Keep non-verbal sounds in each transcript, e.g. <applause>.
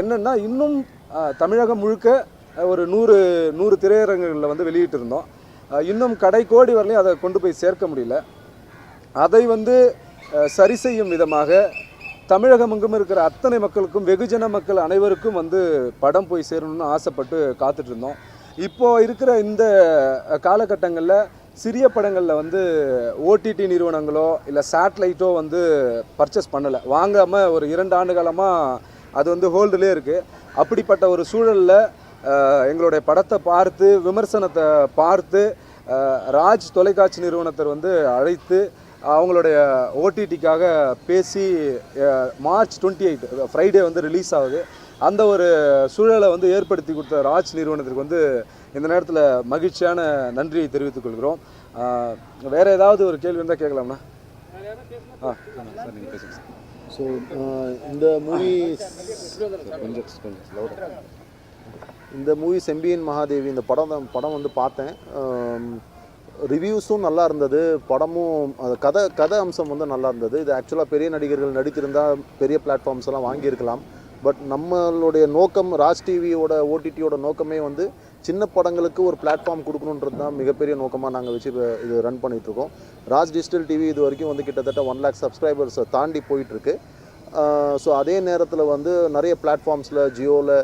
என்னென்னா இன்னும் தமிழகம் முழுக்க ஒரு நூறு நூறு திரையரங்குகளில் வந்து வெளியிட்டு இருந்தோம் கடை கோடி கடைக்கோடி வரலையும் அதை கொண்டு போய் சேர்க்க முடியல. அதை வந்து சரி செய்யும் விதமாக தமிழகமெங்கும் இருக்கிற அத்தனை மக்களுக்கும் வெகுஜன மக்கள் அனைவருக்கும் வந்து படம் போய் சேரணும்னு ஆசைப்பட்டு காத்துட்டு இருந்தோம் இப்போ இருக்கிற இந்த காலகட்டங்களில் சிறிய படங்களில் வந்து ஓடிடி நிறுவனங்களோ இல்லை சேட்டலைட்டோ வந்து பர்ச்சேஸ் பண்ணலை. வாங்காமல் ஒரு இரண்டு ஆண்டு காலமாக அது வந்து ஹோல்டுலே இருக்குது அப்படிப்பட்ட ஒரு சூழலில் எங்களுடைய படத்தை பார்த்து விமர்சனத்தை பார்த்து ராஜ் தொலைக்காட்சி நிறுவனத்தை வந்து அழைத்து அவங்களுடைய ஓடிடிக்காக பேசி மார்ச் டுவெண்ட்டி எயிட் ஃப்ரைடே வந்து ரிலீஸ் ஆகுது. அந்த ஒரு சூழலை வந்து ஏற்படுத்தி கொடுத்த ராஜ் நிறுவனத்திற்கு வந்து இந்த நேரத்தில் மகிழ்ச்சியான நன்றியை தெரிவித்துக் கொள்கிறோம். வேற ஏதாவது ஒரு கேள்வி இருந்தால் கேட்கலாம்ண்ணா? ஆ சார் நீங்கள் பேசுங்க சார். ஸோ இந்த மூவி இந்த மூவி செம்பியன் மகாதேவி இந்த படம் தான் படம் வந்து பார்த்தேன். Um, ரிவ்யூஸும் நல்லா இருந்தது. படமும் கதை கதை அம்சம் வந்து நல்லா இருந்தது. இது ஆக்சுவலாக பெரிய நடிகர்கள் நடித்திருந்தால் பெரிய பிளாட்ஃபார்ம்ஸ் எல்லாம் வாங்கியிருக்கலாம். பட் நம்மளுடைய நோக்கம் ராஜ் டிவியோட ஓடிடியோட நோக்கமே வந்து சின்ன படங்களுக்கு ஒரு பிளாட்ஃபார்ம் கொடுக்கணுன்றது தான் மிகப்பெரிய நோக்கமாக நாங்கள் வச்சு இது ரன் பண்ணிகிட்ருக்கோம் ராஜ் டிஜிட்டல் டிவி இது வரைக்கும் வந்து கிட்டத்தட்ட ஒன் லேக் சப்ஸ்கிரைபர்ஸை தாண்டி போயிட்டுருக்கு. ஸோ அதே நேரத்தில் வந்து நிறைய பிளாட்ஃபார்ம்ஸில் ஜியோவில்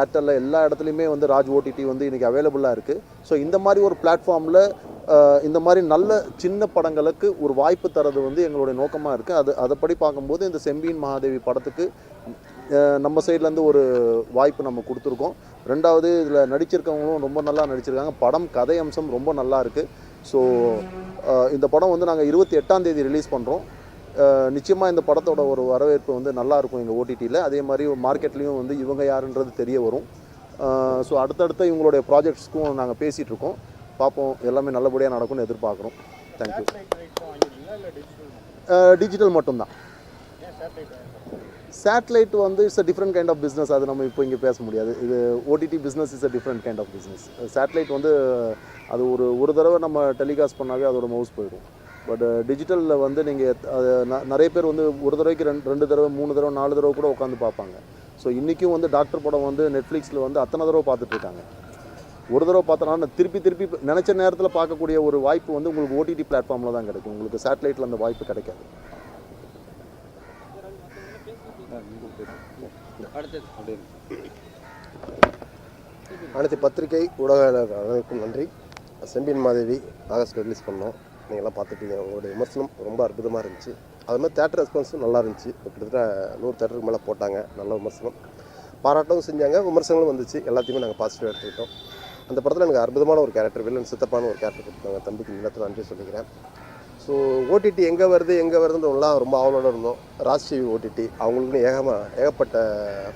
ஏர்டெல்லில் எல்லா இடத்துலையுமே வந்து ராஜ் ஓடிடி வந்து இன்றைக்கி அவைலபிளாக இருக்குது ஸோ இந்த மாதிரி ஒரு பிளாட்ஃபார்மில் இந்த மாதிரி நல்ல சின்ன படங்களுக்கு ஒரு வாய்ப்பு தரது வந்து எங்களுடைய நோக்கமாக இருக்குது அது அதைப்படி பார்க்கும்போது இந்த செம்பியின் மகாதேவி படத்துக்கு நம்ம சைட்லேருந்து ஒரு வாய்ப்பு நம்ம கொடுத்துருக்கோம். ரெண்டாவது இதில் நடிச்சிருக்கவங்களும் ரொம்ப நல்லா நடிச்சிருக்காங்க. படம் கதை அம்சம் ரொம்ப நல்லா இருக்குது ஸோ இந்த படம் வந்து நாங்கள் இருபத்தி எட்டாம் தேதி ரிலீஸ் பண்ணுறோம் நிச்சயமாக இந்த படத்தோட ஒரு வரவேற்பு வந்து நல்லா இருக்கும் எங்கள் ஓடிடியில் அதே மாதிரி மார்க்கெட்லேயும் வந்து இவங்க யாருன்றது தெரிய வரும். ஸோ அடுத்தடுத்த இவங்களுடைய ப்ராஜெக்ட்ஸ்க்கும் நாங்கள் பேசிகிட்டு இருக்கோம். பார்ப்போம். எல்லாமே நல்லபடியாக நடக்கும்னு எதிர்பார்க்குறோம். தேங்க்யூ டிஜிட்டல் மட்டும்தான். சேட்டலைட் வந்து it's a different kind of business அது நம்ம இப்போ இங்கே பேச முடியாது. இது OTT business is a different kind of business satellite வந்து அது ஒரு ஒரு தடவை நம்ம டெலிகாஸ்ட் பண்ணாவே அதோட மவுஸ் போயிடும். பட் டிஜிட்டலில் uh, வந்து நீங்கள் அது நிறைய பேர் வந்து ஒரு தடவைக்கு ரெண்டு ரெண்டு தடவை மூணு தடவை நாலு தடவை கூட உட்காந்து பார்ப்பாங்க. ஸோ இன்றைக்கும் வந்து டாக்டர் படம் வந்து நெட்ஃப்ளிக்ஸில் வந்து அத்தனை தடவை பார்த்துட்ருக்காங்க ஒரு தடவை பார்த்தனால திருப்பி திருப்பி நினச்ச நேரத்தில் பார்க்கக்கூடிய ஒரு வாய்ப்பு வந்து உங்களுக்கு ஓடிடி பிளாட்ஃபார்மில் தான் கிடைக்கும். உங்களுக்கு சேட்டலைட்டில் அந்த வாய்ப்பு கிடைக்காது. அனைத்து பத்திரிகை ஊடகவியலாளர் அனைவருக்கும் நன்றி. செம்பியன் மாதேவி ஆகஸ்ட் ரிலீஸ் பண்ணோம். நீங்கள்லாம் பார்த்துட்டீங்க உங்களுடைய விமர்சனம் ரொம்ப அற்புதமாக இருந்துச்சு. அது மாதிரி தேட்டர் ரெஸ்பான்ஸும் நல்லா இருந்துச்சு. கிட்டத்தட்ட நூறு தேட்டருக்கு மேலே போட்டாங்க. நல்ல விமர்சனம். பாராட்டவும் செஞ்சாங்க. விமர்சனங்களும் வந்துச்சு. எல்லாத்தையுமே நாங்கள் பாசிட்டிவாக எடுத்துக்கிட்டோம். அந்த படத்தில் எனக்கு அற்புதமான ஒரு கேரக்டர் வில்லன் சித்தப்பான ஒரு கேரக்டர் கொடுத்தாங்க தம்பிக்கு நிலத்தில் நன்றி சொல்லிக்கிறேன். ஸோ ஓடிடி எங்கே வருது எங்கே வருதுன்றவங்களாம் ரொம்ப ஆவலோடு இருந்தோம். ராஜ் டிவி ஓடிடி அவங்களுக்குன்னு ஏகமாக ஏகப்பட்ட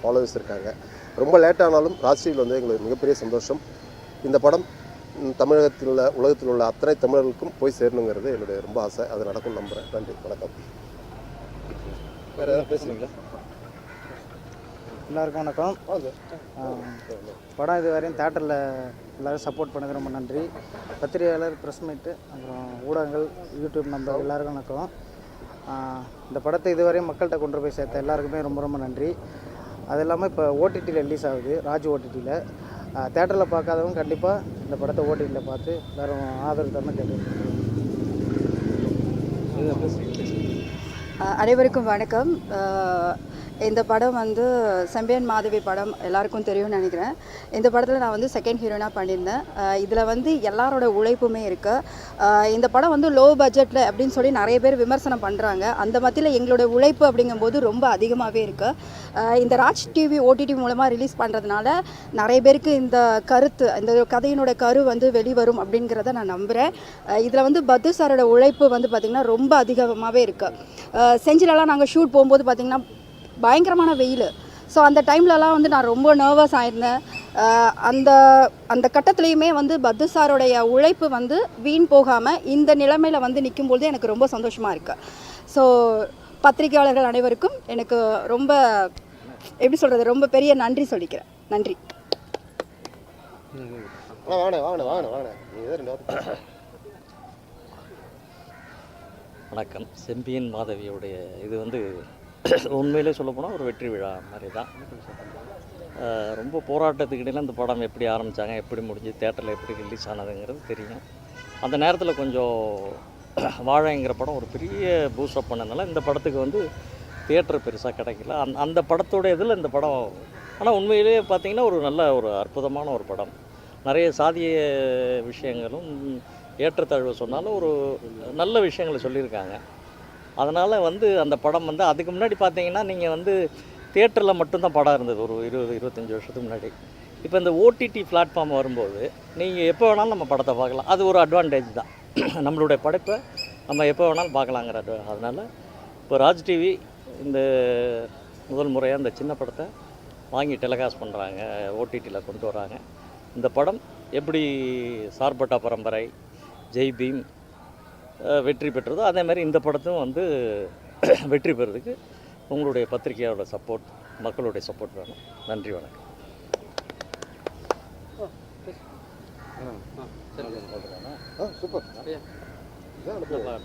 ஃபாலோவர்ஸ் இருக்காங்க. ரொம்ப லேட்டானாலும் ராஜ் டிவியில் வந்து எங்களுக்கு மிகப்பெரிய சந்தோஷம். இந்த படம் தமிழகத்தில் உள்ள உலகத்தில் உள்ள அத்தனை தமிழர்களுக்கும் போய் சேரணுங்கிறது என்னுடைய ரொம்ப ஆசை. அது நடக்கும் நம்புகிறேன் நன்றி வணக்கம். வேறு ஏதாவது பேசுகிறீங்களா எல்லாருக்கும் வணக்கம். படம் இது வரையும் தேட்டரில் எல்லோரும் சப்போர்ட் பண்ணது ரொம்ப நன்றி. பத்திரிகையாளர் ப்ரெஸ் மீட்டு அப்புறம் ஊடகங்கள் யூடியூப் நம்பர் எல்லாருக்கும் வணக்கம். இந்த படத்தை இதுவரையும் மக்கள்கிட்ட கொண்டு போய் சேர்த்த எல்லாருக்குமே ரொம்ப ரொம்ப நன்றி. அது இல்லாமல் இப்போ ஓடிடியில் ரிலீஸ் ஆகுது ராஜ் ஓடிடியில் தேட்டரில் பார்க்காதவங்க கண்டிப்பாக இந்த படத்தை ஓடிடியில் பார்த்து எல்லோரும் ஆதரவு தரணும் கேட்டு அனைவருக்கும் வணக்கம். இந்த படம் வந்து செம்பியன் மாதவி படம் எல்லாருக்கும் தெரியும்னு நினைக்கிறேன். இந்த படத்தில் நான் வந்து செகண்ட் ஹீரோயினாக பண்ணியிருந்தேன். இதில் வந்து எல்லாரோட உழைப்புமே இருக்குது இந்த படம் வந்து லோ பட்ஜெட்டில் அப்படின்னு சொல்லி நிறைய பேர் விமர்சனம் பண்ணுறாங்க அந்த மத்தியில் எங்களோட உழைப்பு அப்படிங்கும்போது ரொம்ப அதிகமாகவே இருக்குது இந்த ராஜ் டிவி ஓடிடி மூலமாக ரிலீஸ் பண்ணுறதுனால நிறைய பேருக்கு இந்த கருத்து இந்த கதையினோட கரு வந்து வெளிவரும் அப்படிங்கிறத நான் நம்புகிறேன் இதில் வந்து பத்து சாரோட உழைப்பு வந்து பார்த்திங்கன்னா ரொம்ப அதிகமாகவே இருக்குது செஞ்சிலலாம் நாங்கள் ஷூட் போகும்போது பார்த்திங்கன்னா பயங்கரமான வெயில். ஸோ அந்த டைம்லலாம் வந்து நான் ரொம்ப நர்வஸ் ஆயிருந்தேன். அந்த அந்த கட்டத்துலேயுமே வந்து பத்து சாரோடைய உழைப்பு வந்து வீண் போகாமல் இந்த நிலைமையில் வந்து நிற்கும்போது எனக்கு ரொம்ப சந்தோஷமாக இருக்குது ஸோ பத்திரிகையாளர்கள் அனைவருக்கும் எனக்கு ரொம்ப எப்படி சொல்கிறது ரொம்ப பெரிய நன்றி சொல்லிக்கிறேன். நன்றி. வாங்க வாங்க வாங்க வாங்க நீங்கள் ரெண்டு வார்த்தை வணக்கம். செம்பியன் மாதவியுடைய இது வந்து <clears throat> உண்மையிலே சொல்லப்போனால் ஒரு வெற்றி விழா மாதிரி தான் ரொம்ப போராட்டத்துக்கு இடையில் இந்த படம் எப்படி ஆரம்பித்தாங்க எப்படி முடிஞ்சு தேட்டரில் எப்படி ரிலீஸ் ஆனதுங்கிறது தெரியும். அந்த நேரத்தில் கொஞ்சம் <clears throat> வாழைங்கிற படம் ஒரு பெரிய பூஸ்டப் பண்ணதுனால இந்த படத்துக்கு வந்து தியேட்டர் பெருசாக கிடைக்கல. அந் அந்த படத்தோட இதில் இந்த படம் ஆனால் உண்மையிலேயே பார்த்தீங்கன்னா ஒரு நல்ல ஒரு அற்புதமான ஒரு படம். நிறைய சாதிய விஷயங்களும் ஏற்றத்தாழ்வு சொன்னாலும் ஒரு நல்ல விஷயங்களை சொல்லியிருக்காங்க. அதனால் வந்து அந்த படம் வந்து அதுக்கு முன்னாடி பார்த்தீங்கன்னா நீங்கள் வந்து தேட்டரில் மட்டும்தான் படம் இருந்தது. ஒரு இருபது இருபத்தஞ்சி வருஷத்துக்கு முன்னாடி. இப்போ இந்த ஓடிடி பிளாட்ஃபார்ம் வரும்போது நீங்கள் எப்போ வேணாலும் நம்ம படத்தை பார்க்கலாம். அது ஒரு அட்வான்டேஜ் தான். <clears throat> நம்மளுடைய படைப்பை நம்ம எப்போ வேணாலும் பார்க்கலாங்கிற adva- அதனால் இப்போ ராஜ் டிவி இந்த முதல் முறையாக இந்த சின்ன படத்தை வாங்கி டெலிகாஸ்ட் பண்ணுறாங்க ஓடிடியில் கொண்டு வராங்க இந்த படம் எப்படி சார்பட்டா பரம்பரை ஜெய் பீம் வெற்றி பெற்றதோ அதே மாதிரி இந்த படத்தும் வந்து <clears throat> வெற்றி பெறதுக்கு உங்களுடைய பத்திரிகையோட சப்போர்ட் மக்களுடைய சப்போர்ட் வேணும். நன்றி வணக்கம். சூப்பர்.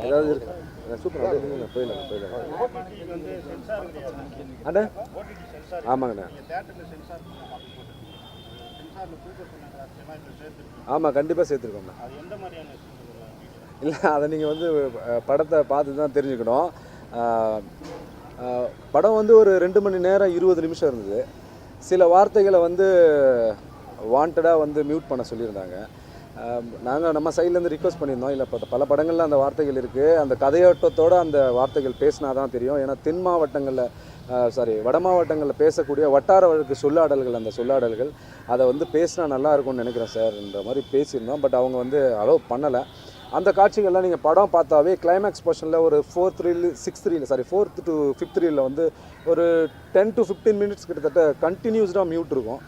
ஏதாவது இருக்கா. சூப்பர். போயிடலாம் போயிடலாம் அண்ணே? ஆமாங்கண்ணே. ஆமாம் கண்டிப்பாக சேர்த்துருக்கோண்ணே இல்லை அதை நீங்கள் வந்து படத்தை பார்த்து தான் தெரிஞ்சுக்கணும். படம் வந்து ஒரு ரெண்டு மணி நேரம் இருபது நிமிஷம் இருந்தது. சில வார்த்தைகளை வந்து வாண்டடாக வந்து மியூட் பண்ண சொல்லியிருந்தாங்க. நாங்கள் நம்ம சைட்லேருந்து ரிக்வஸ்ட் பண்ணியிருந்தோம். இல்லை இப்போ பல படங்களில் அந்த வார்த்தைகள் இருக்குது அந்த கதையோட்டத்தோடு அந்த வார்த்தைகள் பேசினா தான் தெரியும். ஏன்னா தென் மாவட்டங்களில் சாரி வட மாவட்டங்களில் பேசக்கூடிய வட்டார வழக்கு சொல்லாடல்கள் அந்த சொல்லாடல்கள் அதை வந்து பேசினா நல்லா இருக்கும்னு நினைக்கிறேன் சார்ன்ற மாதிரி பேசியிருந்தோம். பட் அவங்க வந்து அலோவ் பண்ணலை. அந்த காட்சிகள்லாம் நீங்கள் படம் பார்த்தாவே கிளைமேக்ஸ் போர்ஷனில் ஒரு fourth reel sixth reel sorry fourth to fifth ரீலில் வந்து ஒரு டென் டு ஃபிஃப்டீன் மினிட்ஸ் கிட்டத்தட்ட கண்டினியூஸ்டாக மியூட் இருக்கும்.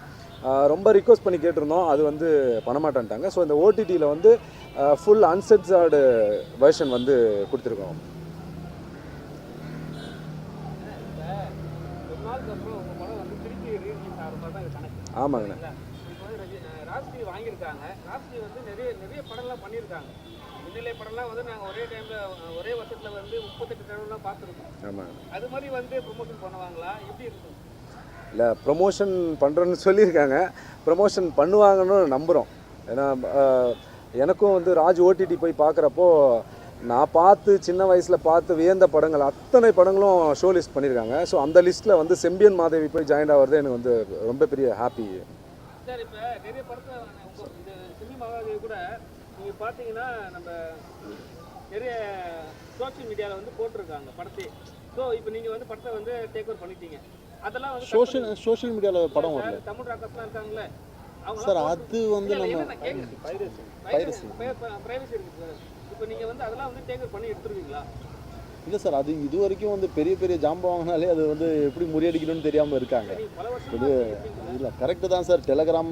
ரொம்ப ரிக்வஸ்ட் பண்ணி கேட்டிருந்தோம். அது வந்து பண்ண மாட்டேன்ட்டாங்க ஸோ இந்த ஓடிடியில் வந்து ஃபுல் அன்சென்சார்டு வெர்ஷன் வந்து கொடுத்துருக்கோம். ஆமாங்கண்ணா. வாங்கியிருக்காங்க. வந்து நிறைய நிறைய படம்லாம் பண்ணியிருக்காங்க. முன்னிலை படம்லாம் வந்து நாங்கள் ஒரே டைமில் ஒரே வருஷத்தில் வந்து முப்பத்தெட்டு தடவைலாம் பார்த்துருக்கோம். ஆமாங்க அது மாதிரி வந்து ப்ரொமோஷன் பண்ணுவாங்களா? எப்படி இருக்கும் இல்லை ப்ரொமோஷன் பண்ணுறேன்னு சொல்லியிருக்காங்க. ப்ரொமோஷன் பண்ணுவாங்கன்னு நம்புகிறோம் ஏன்னா எனக்கும் வந்து ராஜ் ஓடிடி போய் பார்க்குறப்போ நான் பார்த்து சின்ன வயசில் பார்த்து வியந்த படங்கள் அத்தனை படங்களும் ஷோ லிஸ்ட் பண்ணியிருக்காங்க. ஸோ அந்த லிஸ்ட்டில் வந்து செம்பியன் மாதேவி போய் ஜாயின் ஆகிறது எனக்கு வந்து ரொம்ப பெரிய ஹாப்பி சார் இப்போ நிறைய படத்தை உங்கள் இந்த சினி மகாதேவி கூட நீங்கள் பார்த்தீங்கன்னா நம்ம நிறைய சோஷியல் மீடியாவில் வந்து போட்டிருக்காங்க படத்தை. ஸோ இப்போ நீங்கள் வந்து படத்தை வந்து டேக் ஓவர் பண்ணிட்டீங்க. அதெல்லாம் வந்து சோஷியல் சோஷியல் மீடியாவில் படம் வரல. தமிழ் ராக்கர்ஸ்லாம் இருக்காங்களே சார் அது வந்து நம்ம பிரைவசி இருக்கு சார். இப்போ நீங்கள் வந்து அதெல்லாம் வந்து டேக் ஓவர் பண்ணி எடுத்துருவீங்களா? இல்லை சார் அது இது வரைக்கும் வந்து பெரிய பெரிய ஜாம்பம் வாங்கினாலே அது வந்து எப்படி முறியடிக்கணும்னு தெரியாமல் இருக்காங்க. இது இல்லை கரெக்டு தான் சார். டெலகிராம்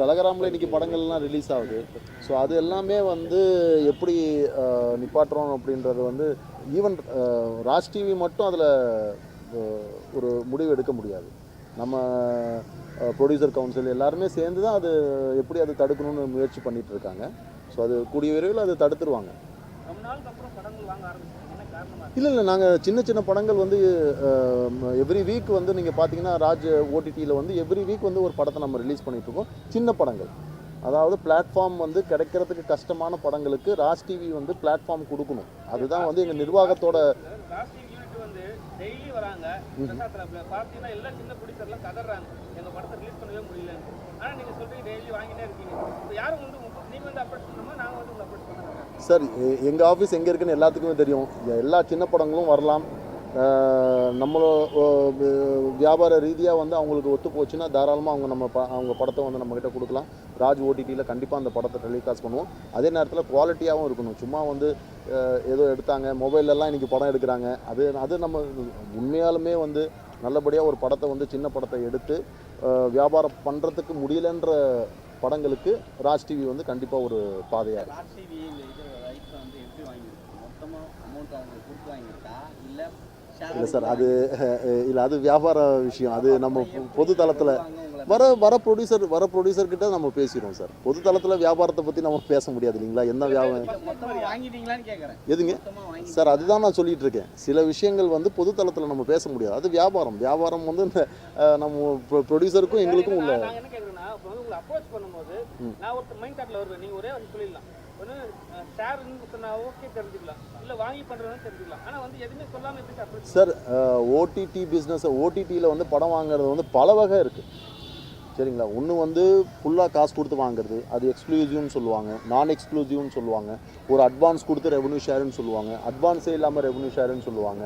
டெலகிராமில் இன்றைக்கி படங்கள்லாம் ரிலீஸ் ஆகுது. ஸோ அது எல்லாமே வந்து எப்படி நிப்பாட்டுறோம் அப்படின்றது வந்து ஈவன் ராஜ் டிவி மட்டும் அதில் ஒரு முடிவு எடுக்க முடியாது. நம்ம ப்ரொடியூசர் கவுன்சில் எல்லாருமே சேர்ந்து தான் அது எப்படி அது தடுக்கணும்னு முயற்சி பண்ணிகிட்டு இருக்காங்க. ஸோ அது கூடிய விரைவில் அது தடுத்துருவாங்க. இல்லை இல்லை நாங்கள் சின்ன சின்ன படங்கள் வந்து எவ்ரி வீக் வந்து நீங்கள் பார்த்தீங்கன்னா ராஜ் ஓடிடியில் வந்து எவ்ரி வீக் வந்து ஒரு படத்தை நம்ம ரிலீஸ் பண்ணிகிட்ருக்கோம் சின்ன படங்கள். அதாவது பிளாட்ஃபார்ம் வந்து கிடைக்கிறதுக்கு கஷ்டமான படங்களுக்கு ராஜ் டிவி வந்து பிளாட்ஃபார்ம் கொடுக்கணும். அதுதான் வந்து எங்கள் நிர்வாகத்தோட வந்து டெய்லி வராங்க பார்த்தீங்கன்னா சின்ன ப்ரொடியூசர்லாம் கதறாங்க எங்கள் படத்தை ரிலீஸ் பண்ணவே முடியலன்னு ஆனால் நீங்கள் டெய்லி வாங்கிட்டே இருக்கீங்க. இப்போ யாரும் வந்து வந்து அப்ரோச் பண்ணணுமா? நாங்கள் வந்து உங்களை அப்ரோச் பண்ணுறோம் சார் எங்கள் ஆஃபீஸ் எங்கே இருக்குன்னு எல்லாத்துக்குமே தெரியும். எல்லா சின்ன படங்களும் வரலாம். நம்மளோ வியாபார ரீதியாக வந்து அவங்களுக்கு ஒத்து போச்சுன்னா தாராளமாக அவங்க நம்ம ப அவங்க படத்தை வந்து நம்மக்கிட்ட கொடுக்கலாம். ராஜ் ஓடிடியில் கண்டிப்பாக அந்த படத்தை டெலிகாஸ்ட் பண்ணுவோம். அதே நேரத்தில் குவாலிட்டியாகவும் இருக்கணும். சும்மா வந்து ஏதோ எடுத்தாங்க. மொபைலெல்லாம் இன்றைக்கி படம் எடுக்கிறாங்க. அது அது நம்ம உண்மையாலுமே வந்து நல்லபடியாக ஒரு படத்தை வந்து சின்ன படத்தை எடுத்து வியாபாரம் பண்ணுறதுக்கு முடியலன்ற படங்களுக்கு ராஜ் டிவி வந்து கண்டிப்பாக ஒரு பாதையாக இருக்கும் ஆர்டிவி இந்த இது ரைட்ஸை வந்து எப்படி வாங்கியிருக்கோம் மொத்தமாக அமௌண்ட் அவங்களுக்கு கொடுத்து வாங்கியிருக்கா இல்லை சார் அது இல்லை அது வியாபார விஷயம். அது நம்ம பொது தளத்தில் வர வர ப்ரொடியூசர் வர ப்ரொடியூசர் கிட்ட நம்ம பேசிடுவோம் சார். பொது தளத்தில் வியாபாரத்தை பற்றி நம்ம பேச முடியாது இல்லைங்களா? என்ன வியாபாரம் எதுங்க? சார் அதுதான் நான் சொல்லிட்டு இருக்கேன். சில விஷயங்கள் வந்து பொது தளத்தில் நம்ம பேச முடியாது. அது வியாபாரம். வியாபாரம் வந்து இந்த நம்ம ப்ரொடியூசருக்கும் எங்களுக்கும் உள்ள பண்ணும்போது நான் ஒரு மைண்ட் தாட்ல வருவேன். நீங்க ஒரே வந்து சொல்லிடலாம். சார் ஓடிடி பிஸ்னஸ் ஓடிடியில் வந்து படம் வாங்குறது வந்து பல வகை இருக்குது சரிங்களா? ஒன்று வந்து ஃபுல்லாக காசு கொடுத்து வாங்குறது அது எக்ஸ்க்ளூசிவ்னு சொல்லுவாங்க நான் எக்ஸ்க்ளூசிவ்னு சொல்லுவாங்க ஒரு அட்வான்ஸ் கொடுத்து ரெவன்யூ ஷேருன்னு சொல்லுவாங்க அட்வான்ஸே இல்லாமல் ரெவன்யூ ஷேருன்னு சொல்லுவாங்க.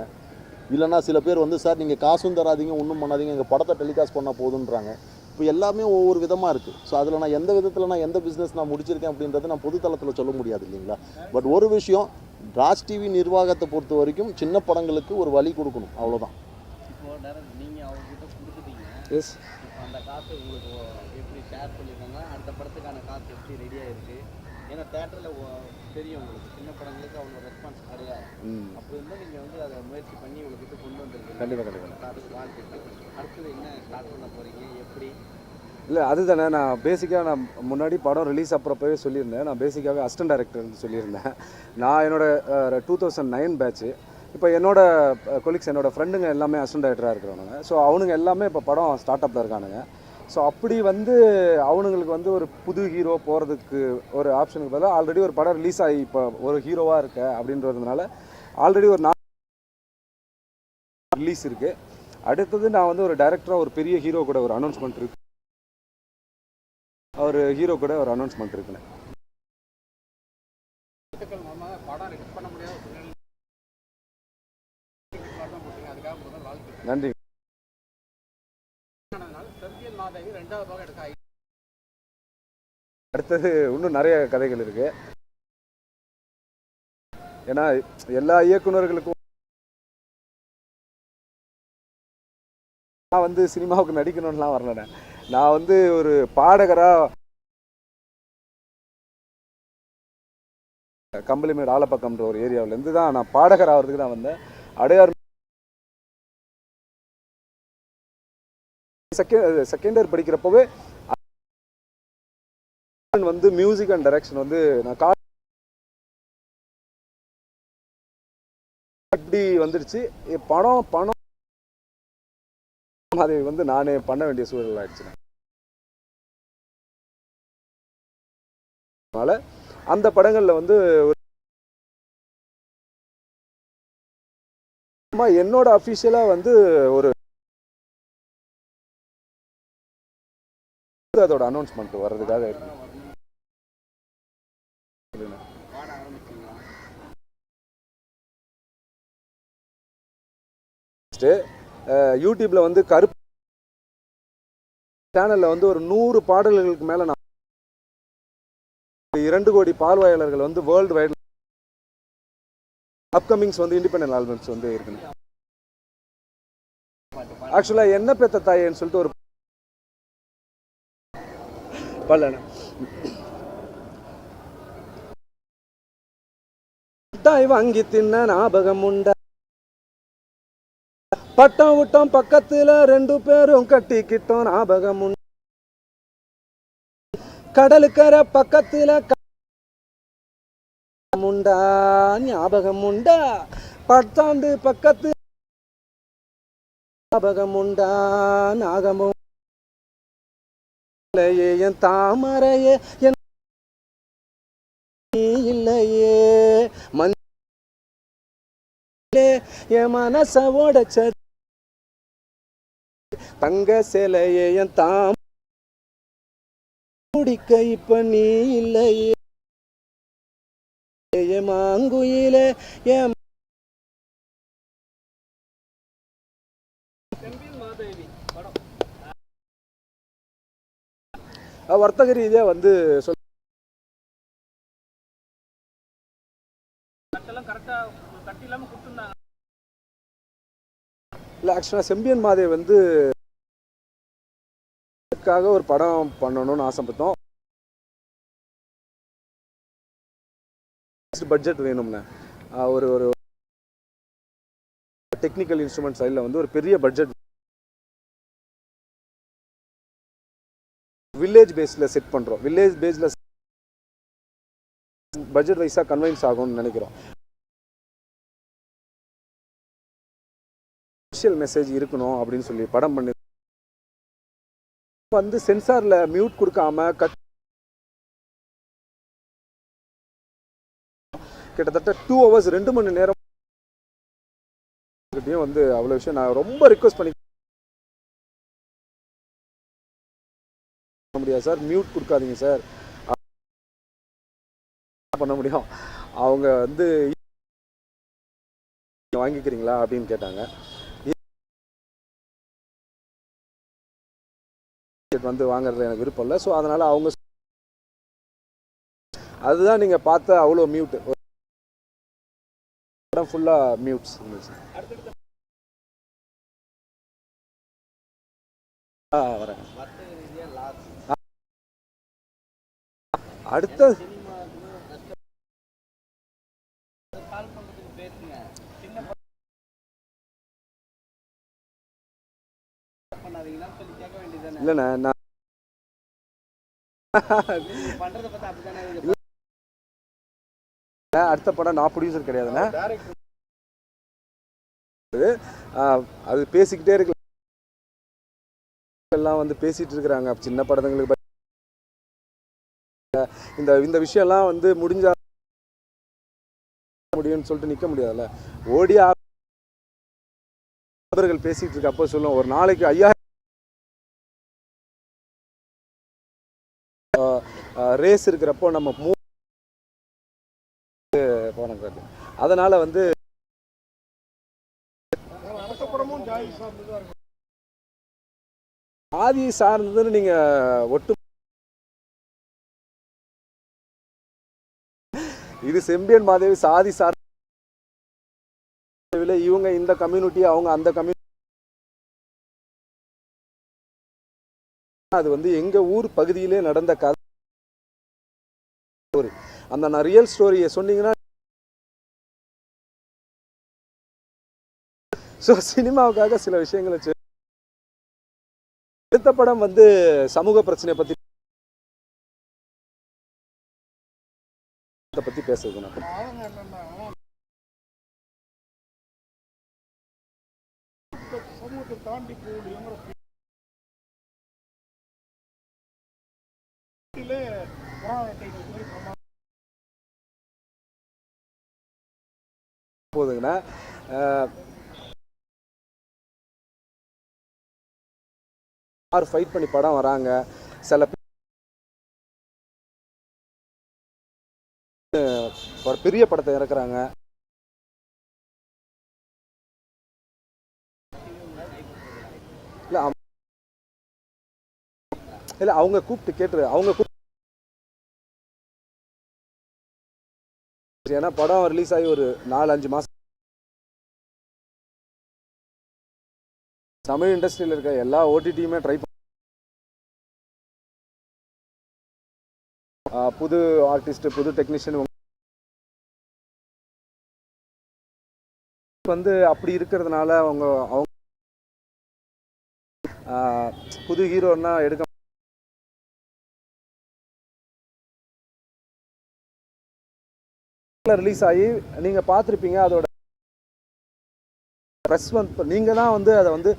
இல்லைன்னா சில பேர் வந்து சார் நீங்கள் காசும் தராதீங்க ஒன்றும் பண்ணாதீங்க எங்கள் படத்தை டெலிகாஸ்ட் பண்ணால் போதுன்றாங்க இப்போ எல்லாமே ஒவ்வொரு விதமாக இருக்குது ஸோ அதில் நான் எந்த விதத்தில் நான் எந்த பிஸ்னஸ் நான் முடிச்சிருக்கேன் அப்படின்றத நான் பொது தளத்தில் சொல்ல முடியாது இல்லைங்களா? பட் ஒரு விஷயம் ராஜ் டிவி நிர்வாகத்தை பொறுத்த வரைக்கும் சின்ன படங்களுக்கு ஒரு வழி கொடுக்கணும். அவ்வளோதான் எஸ் அந்த காசு உங்களுக்கு எப்படி ஷேர் பண்ணியிருக்காங்க அடுத்த படத்துக்கான காசு எப்படி ரெடியாக இருக்கு ஏன்னா தேட்டரில் தெரியும் உங்களுக்கு. சின்ன படங்களுக்கு அவ்வளோ ரெஸ்பான்ஸ் கிடையாது. ம். அப்போ இருந்தால் நீங்கள் வந்து அதை முயற்சி பண்ணி உங்களுக்கு கொண்டு வந்திருக்கீங்க கண்டிப்பாக கண்டிப்பாக அடுத்தது என்ன ஸ்டார்ட் பண்ண போறீங்க? எப்படி? இல்லை அதுதானே. நான் பேசிக்காக நான் முன்னாடி படம் ரிலீஸ் அப்புறப்பவே சொல்லியிருந்தேன். நான் பேசிக்காகவே அசிஸ்டன்ட் டைரக்டர்னு சொல்லியிருந்தேன். நான் என்னோட டூ தௌசண்ட் நைன் பேட்ச்சு இப்போ என்னோட கொலீக்ஸ் என்னோட ஃப்ரெண்டுங்க எல்லாமே அசிஸ்டன்ட் டைரக்டராக இருக்கிறவனுங்க ஸோ அவனுங்க எல்லாமே இப்போ படம் ஸ்டார்ட் அப்பில் இருக்கானுங்க. ஸோ அப்படி வந்து அவனுங்களுக்கு வந்து ஒரு புது ஹீரோ போகிறதுக்கு ஒரு ஆப்ஷனுக்கு பதிலாக ஆல்ரெடி ஒரு படம் ரிலீஸ் ஆகி இப்போ ஒரு ஹீரோவாக இருக்க அப்படின்றதுனால ஆல்ரெடி ஒரு நான் ரிலீஸ் இருக்குது அடுத்தது நான் வந்து ஒரு டைரக்டராக ஒரு பெரிய ஹீரோ கூட ஒரு அனௌன்ஸ்மெண்ட் இருக்கு. ஒரு ஹீரோ கூட ஒரு அனௌன்ஸ்மெண்ட் இருக்குண்ணே நன்றி. அடுத்தது இன்னும் நிறைய கதைகள் இருக்கு. ஏன்னா எல்லா இயக்குநர்களுக்கும் நான் வந்து சினிமாவுக்கு நடிக்கணும்லாம் வரலண்ணே. நான் வந்து ஒரு பாடகரா கம்பளிமேடு ஆலப்பக்கம்ன்ற ஒரு ஏரியாவிலேருந்து தான் நான் பாடகர் ஆகிறதுக்கு தான் வந்தேன். அடையார் செகண்ட் செகண்ட் இயர் படிக்கிறப்பவே வந்து மியூசிக் அண்ட் டைரக்ஷன் வந்து நான் கா அப்படி வந்துடுச்சு. பணம் பணம் அதை வந்து நானே பண்ண வேண்டிய சூழல் ஆயிடுச்சு. அதனால அந்த படங்கள்ல வந்து ஒரு என்னோட அஃபிஷியலாக வந்து ஒரு அதோட அனௌன்ஸ்மெண்ட் வர்றதுக்காக இருக்கு. யூடியூப்ல வந்து கருப்பு சேனல்ல வந்து ஒரு நூறு பாடல்களுக்கு மேல நான் இரண்டு கோடி பார்வையாளர்கள் வந்து வேர்ல்டு வைட் அப்கமிங்ஸ் வந்து இண்டிபெண்டன்ட் ஆல்பம்ஸ் வந்து இருக்குங்க ஆக்சுவலா என்ன பெத்த தாயேன்னு சொல்லிட்டு ஒரு பல்லண்ண மிட்டாய் வாங்கி தின்ன ஞாபகம் உண்ட பட்டம் விட்டோம் பக்கத்துல ரெண்டு பேரும் கட்டிக்கிட்டோம் ஞாபகம் உண்ட கடலுக்கரை பக்கத்துல உண்டா ஞாபகம் உண்டா பத்தாண்டு பக்கத்து ஞாபகம் உண்டா நாகமும் இல்லையே என் தாமரையே என் இல்லையே. மண் என் மனச உடைச்ச தங்க சிலையே என் தாம் குடிக்க இப்ப நீ இல்லையே. மாங்குயிலே என் செம்பில் மாதேவி படம் வர்த்தக ரீதியாக வந்து சொல் இல்லை ஆக்சுவலாக செம்பியன் மாதே வந்து அதுக்காக ஒரு படம் பண்ணணும்னு ஆசைப்பட்டோம். பட்ஜெட் ஆஹ் ஒரு ஒரு டெக்னிக்கல் இன்ஸ்ட்ருமெண்ட் சைடில் வந்து ஒரு பெரிய பட்ஜெட் வில்லேஜ் பேஸில் செட் பண்ணுறோம் வில்லேஜ் பேஸில் பட்ஜெட் வைஸாக கன்வைன்ஸ் ஆகும்னு நினைக்கிறோம். சோஷியல் மெசேஜ் இருக்கணும் அப்படின்னு சொல்லி படம் பண்ணி வந்து சென்சாரில் மியூட் கொடுக்காம கட் கிட்டத்தட்ட டூ ஹவர்ஸ் ரெண்டு மணி நேரம் வந்து அவ்வளோ விஷயம் நான் ரொம்ப ரிக்வஸ்ட் பண்ணி முடியாது சார். மியூட் கொடுக்காதீங்க சார். பண்ண முடியும்? அவங்க வந்து வாங்கிக்கிறீங்களா அப்படின்னு கேட்டாங்க. வந்து வாங்குறதுல எனக்கு விருப்பம் இல்லை. ஸோ அதனால் அவங்க அதுதான் நீங்கள் பார்த்த அவ்வளோ மியூட் படம் ஃபுல்லாக மியூட்ஸ் இருந்துச்சு வரேன். அடுத்த இல்லைண்ணே நான் அடுத்த படம் நான் ப்ரொடியூசர் கிடையாதுண்ணே. அது பேசிக்கிட்டே இருக்கலாம். எல்லாம் வந்து பேசிட்டு இருக்கிறாங்க. சின்ன படங்களுக்கு இந்த இந்த விஷயம்லாம் வந்து முடிஞ்சா முடியும்னு சொல்லிட்டு நிற்க முடியாதுல்ல. ஓடி நபர்கள் பேசிட்டு இருக்க அப்போ சொல்லுவோம் ஒரு நாளைக்கு ஐயாயிரம் ரேஸ் இருக்கிறப்போ நம்ம மூ போனோம் அதனால வந்து ஆதி சார்ந்ததுன்னு நீங்க ஒட்டு இது செம்பியன் மாதேவி சாதி சார் இவங்க இந்த கம்யூனிட்டி அவங்க அந்த கம்யூனிட்டி அது வந்து எங்க ஊர் பகுதியிலே நடந்த கதை. ஸ்டோரி அந்த நான் ரியல் ஸ்டோரியை சொன்னீங்கன்னா ஸோ சினிமாவுக்காக சில விஷயங்களை செ- அடுத்த படம் வந்து சமூக பிரச்சனையை பத்தி பத்தி பேசுறது நான். போதுங்கண்ணா. யார் ஃபைட் பண்ணி படம் வராங்க சில பெரிய படத்தை இறக்குறாங்க. இல்லை இல்லை அவங்க கூப்பிட்டு கேட்டு அவங்க கூப்பிட்டு ஏன்னா படம் ரிலீஸ் ஆகி ஒரு நாலு அஞ்சு மாதம் தமிழ் இண்டஸ்ட்ரியில் இருக்க எல்லா ஓடிடியுமே ட்ரை புது ஆர்டிஸ்ட் புது டெக்னீஷியன் வந்து அப்படி இருக்கிறதுனால அவங்க அவங்க புது ஹீரோன்னா எடுக்க ரிலீஸ் ஆகி நீங்க பார்த்துருப்பீங்க அதோட ப்ரெஸ் வந்து நீங்க தான் வந்து அதை வந்து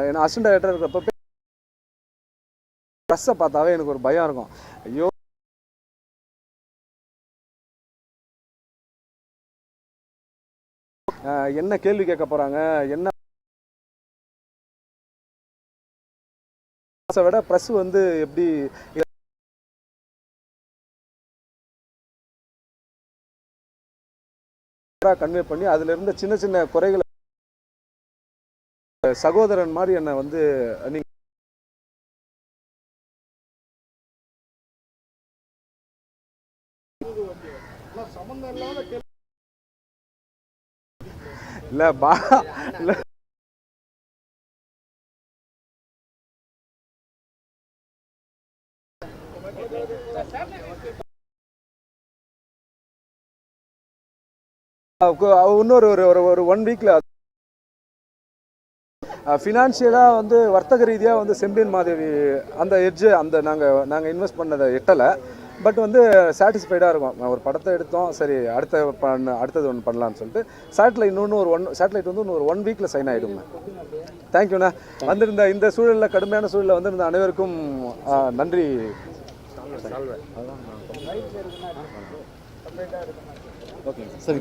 ஏன்னா அசிஸ்டன்ட் டைரக்டர் இருக்கிறப்ப ப்ரெஸ்ஸை பார்த்தாவே எனக்கு ஒரு பயம் இருக்கும். ஐயோ. என்ன கேள்வி கேட்க போறாங்க? என்ன? விட ப்ரெஸ் வந்து எப்படி? கன்வே பண்ணி அதுல இருந்த சின்ன சின்ன குறைகளை சகோதரன் மாதிரி என்னை வந்து நீங்க இல்ல பா இல்ல. இன்னொரு ஒரு ஒரு ஒரு ஒன் வீக்கில் ஃபினான்ஷியலாக வந்து வர்த்தக ரீதியாக வந்து செம்பியன் மாதேவி அந்த எட்ஜு அந்த நாங்கள் நாங்கள் இன்வெஸ்ட் பண்ணதை எட்டலை. பட் வந்து சாட்டிஸ்ஃபைடாக இருக்கும். ஒரு படத்தை எடுத்தோம் சரி அடுத்த பண்ண அடுத்தது ஒன்று பண்ணலாம்னு சொல்லிட்டு சேட்டலைட் இன்னொன்று ஒரு ஒன் சேட்டலைட் வந்து இன்னும் ஒரு ஒன் வீக்கில் சைன் ஆகிடுங்க தேங்க்யூண்ணா வந்திருந்த இந்த சூழலில் கடுமையான சூழலில் வந்திருந்த அனைவருக்கும் நன்றி. ஓகேங்க சரி.